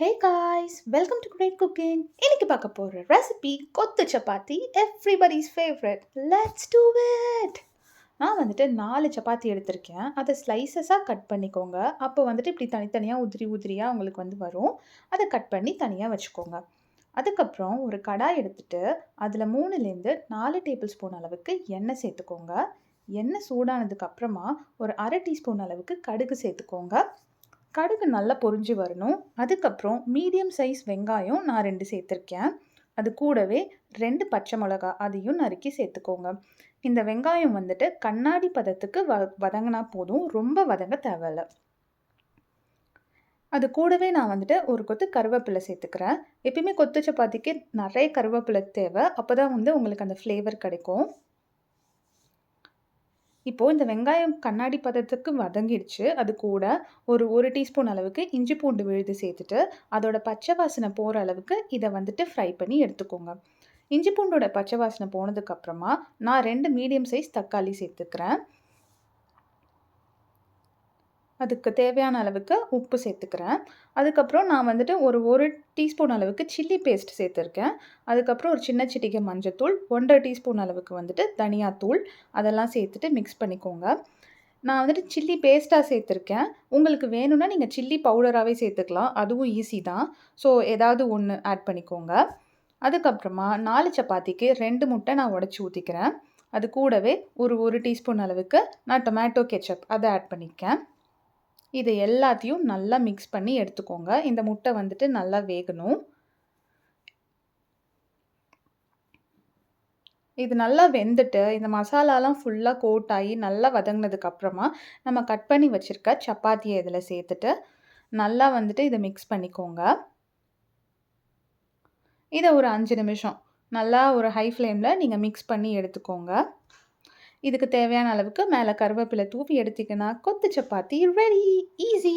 Hey guys welcome to great cooking இன்னைக்கு பார்க்க போகிற recipe kothu chapati everybody's favourite let's do it நான் வந்துட்டு நாலு சப்பாத்தி எடுத்திருக்கேன். அதை ஸ்லைசஸாக கட் பண்ணிக்கோங்க. அப்போ வந்துட்டு இப்படி தனித்தனியாக உதிரி உதிரியாக உங்களுக்கு வந்து வரும். அதை கட் பண்ணி தனியாக வச்சுக்கோங்க. அதுக்கப்புறம் ஒரு கடாய் எடுத்துட்டு அதில் மூணுலேருந்து நாலு டேபிள் ஸ்பூன் அளவுக்கு எண்ணெய் சேர்த்துக்கோங்க. எண்ணெய் சூடானதுக்கு அப்புறமா ஒரு அரை டீஸ்பூன் அளவுக்கு கடுகு சேர்த்துக்கோங்க. கடுகு நல்லா பொரிஞ்சு வரணும். அதுக்கப்புறம் மீடியம் சைஸ் வெங்காயம் நான் ரெண்டு சேர்த்துருக்கேன். அது கூடவே ரெண்டு பச்சை மிளகா அதையும் நறுக்கி சேர்த்துக்கோங்க. இந்த வெங்காயம் வந்துட்டு கண்ணாடி பதத்துக்கு வ வதங்கினா போதும். ரொம்ப வதங்க தேவையில்லை. அது கூடவே நான் வந்துட்டு ஒரு கொத்து கருவேப்பிலை சேர்த்துக்கிறேன். எப்பயுமே கொத்து சப்பாத்திக்கு நிறைய கருவேப்பிலை தேவை. அப்போ தான் வந்து உங்களுக்கு அந்த ஃப்ளேவர் கிடைக்கும். இப்போது இந்த வெங்காயம் கண்ணாடி பதத்துக்கு வதங்கிடுச்சு. அது கூட ஒரு ஒரு டீஸ்பூன் அளவுக்கு இஞ்சி பூண்டு விழுது சேர்த்துட்டு அதோட பச்சை வாசனை போகிற அளவுக்கு இதை வந்துட்டு ஃப்ரை பண்ணி எடுத்துக்கோங்க. இஞ்சி பூண்டோட பச்சை வாசனை போனதுக்கப்புறமா நான் ரெண்டு மீடியம் சைஸ் தக்காளி சேர்த்துக்கிறேன். அதுக்கு தேவையான அளவுக்கு உப்பு சேர்த்துக்கிறேன். அதுக்கப்புறம் நான் வந்துட்டு ஒரு ஒரு டீஸ்பூன் அளவுக்கு சில்லி பேஸ்ட் சேர்த்துருக்கேன். அதுக்கப்புறம் ஒரு சின்ன சிட்டிகை மஞ்சத்தூள் ஒன்றரை டீஸ்பூன் அளவுக்கு வந்துட்டு தனியாத்தூள் அதெல்லாம் சேர்த்துட்டு மிக்ஸ் பண்ணிக்கோங்க. நான் வந்துட்டு சில்லி பேஸ்ட்டாக சேர்த்துருக்கேன். உங்களுக்கு வேணும்னா நீங்கள் சில்லி பவுடராகவே சேர்த்துக்கலாம். அதுவும் ஈஸி தான். ஸோ ஏதாவது ஒன்று ஆட் பண்ணிக்கோங்க. அதுக்கப்புறமா நாலு சப்பாத்திக்கு ரெண்டு முட்டை நான் உடச்சி ஊற்றிக்கிறேன் அது கூடவே ஒரு ஒரு டீஸ்பூன் அளவுக்கு நான் டொமேட்டோ கெச்சப் அதை ஆட் பண்ணிக்கேன். இது எல்லாத்தையும் நல்லா மிக்ஸ் பண்ணி எடுத்துக்கோங்க. இந்த முட்டை வந்துட்டு நல்லா வேகணும். இது நல்லா வெந்துட்டு இந்த மசாலாலாம் ஃபுல்லாக கோட் ஆகி நல்லா வதங்கினதுக்கப்புறமா நம்ம கட் பண்ணி வச்சுருக்க சப்பாத்தியை இதில் சேர்த்துட்டு நல்லா வந்துட்டு இதை மிக்ஸ் பண்ணிக்கோங்க. இதை ஒரு அஞ்சு நிமிஷம். நல்லா ஒரு ஹை ஃப்ளேமில் நீங்கள் மிக்ஸ் பண்ணி எடுத்துக்கோங்க. இதுக்கு தேவையான அளவுக்கு மேலே கருவேப்பிலை தூவி எடுத்திங்கன்னா கொத்து சப்பாத்தி ரெடி ஈஸி